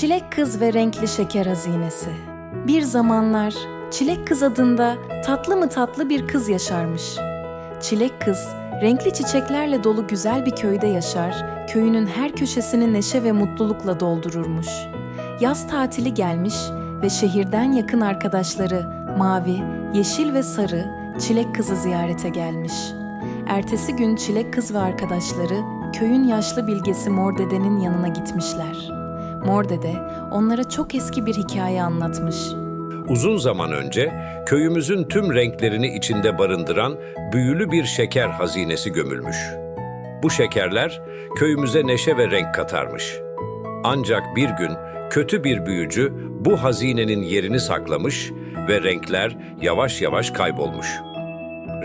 Çilek Kız ve Renkli Şeker Hazinesi Bir zamanlar Çilek Kız adında tatlı mı tatlı bir kız yaşarmış. Çilek Kız, renkli çiçeklerle dolu güzel bir köyde yaşar, köyünün her köşesini neşe ve mutlulukla doldururmuş. Yaz tatili gelmiş ve şehirden yakın arkadaşları Mavi, Yeşil ve Sarı Çilek Kız'ı ziyarete gelmiş. Ertesi gün Çilek Kız ve arkadaşları köyün yaşlı bilgesi Mor Dede'nin yanına gitmişler. Mor Dede onlara çok eski bir hikaye anlatmış. Uzun zaman önce köyümüzün tüm renklerini içinde barındıran büyülü bir şeker hazinesi gömülmüş. Bu şekerler köyümüze neşe ve renk katarmış. Ancak bir gün kötü bir büyücü bu hazinenin yerini saklamış ve renkler yavaş yavaş kaybolmuş.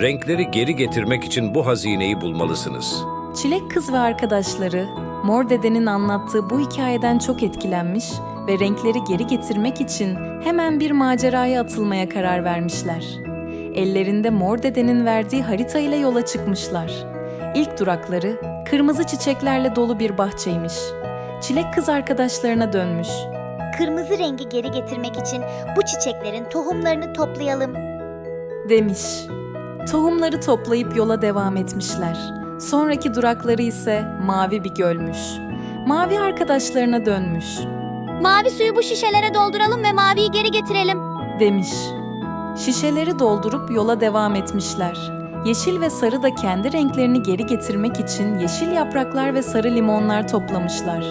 Renkleri geri getirmek için bu hazineyi bulmalısınız. Çilek Kız ve arkadaşları Mor Dede'nin anlattığı bu hikayeden çok etkilenmiş ve renkleri geri getirmek için hemen bir maceraya atılmaya karar vermişler. Ellerinde Mor Dede'nin verdiği harita ile yola çıkmışlar. İlk durakları kırmızı çiçeklerle dolu bir bahçeymiş. Çilek Kız arkadaşlarına dönmüş. Kırmızı rengi geri getirmek için bu çiçeklerin tohumlarını toplayalım. demiş. Tohumları toplayıp yola devam etmişler. Sonraki durakları ise mavi bir gölmüş. Mavi arkadaşlarına dönmüş. Mavi suyu bu şişelere dolduralım ve maviyi geri getirelim. demiş. Şişeleri doldurup yola devam etmişler. Yeşil ve sarı da kendi renklerini geri getirmek için yeşil yapraklar ve sarı limonlar toplamışlar.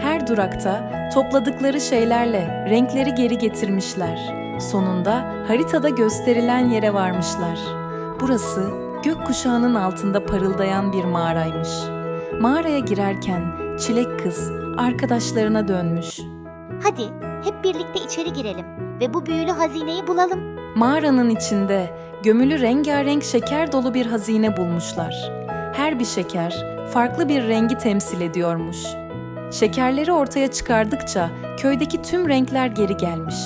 Her durakta topladıkları şeylerle renkleri geri getirmişler. Sonunda haritada gösterilen yere varmışlar. Burası gökkuşağının altında parıldayan bir mağaraymış. Mağaraya girerken Çilek kız arkadaşlarına dönmüş. Hadi hep birlikte içeri girelim ve bu büyülü hazineyi bulalım. Mağaranın içinde gömülü rengarenk şeker dolu bir hazine bulmuşlar. Her bir şeker farklı bir rengi temsil ediyormuş. Şekerleri ortaya çıkardıkça köydeki tüm renkler geri gelmiş.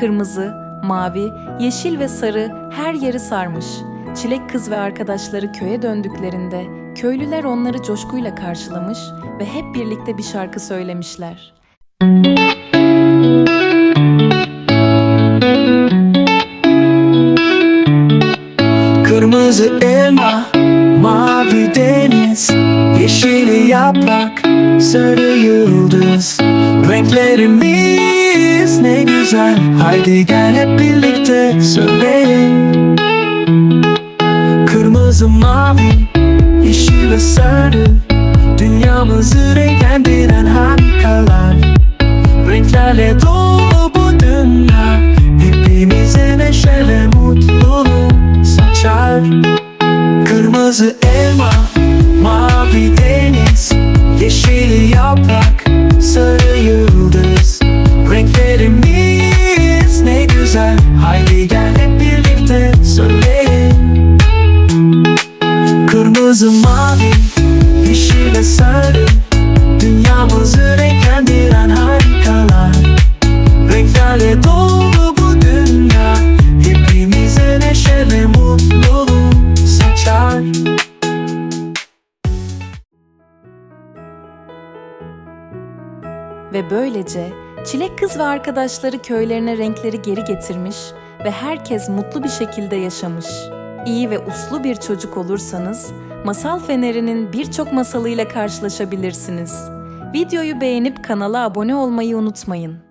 Kırmızı, mavi, yeşil ve sarı her yeri sarmış. Çilek kız ve arkadaşları köye döndüklerinde köylüler onları coşkuyla karşılamış ve hep birlikte bir şarkı söylemişler. Kırmızı elma, mavi deniz Yeşil yaprak, sarı yıldız. Renklerimiz ne güzel. Haydi gel hep birlikte söyleyelim Kırmızı, mavi, yeşil ve sarı. Dünyamızı renklendiren harikalar. Renklerle dolu bu dünya. Hepimize neşe ve mutluluk saçar. Kırmızı elma, mavi deniz Yeşil yaprak, sarı yıldız. Renklerimiz ne güzel. Haydi gel Kırmızı, mavi, yeşil ve sarı. Dünyamızı renklendiren harikalar. Renklerle dolu bu dünya. Hepimize neşe ve mutluluk saçar. Ve böylece Çilek Kız ve arkadaşları köylerine renkleri geri getirmiş ve herkes mutlu bir şekilde yaşamış. İyi ve uslu bir çocuk olursanız Masal Feneri'nin birçok masalıyla karşılaşabilirsiniz. Videoyu beğenip kanala abone olmayı unutmayın.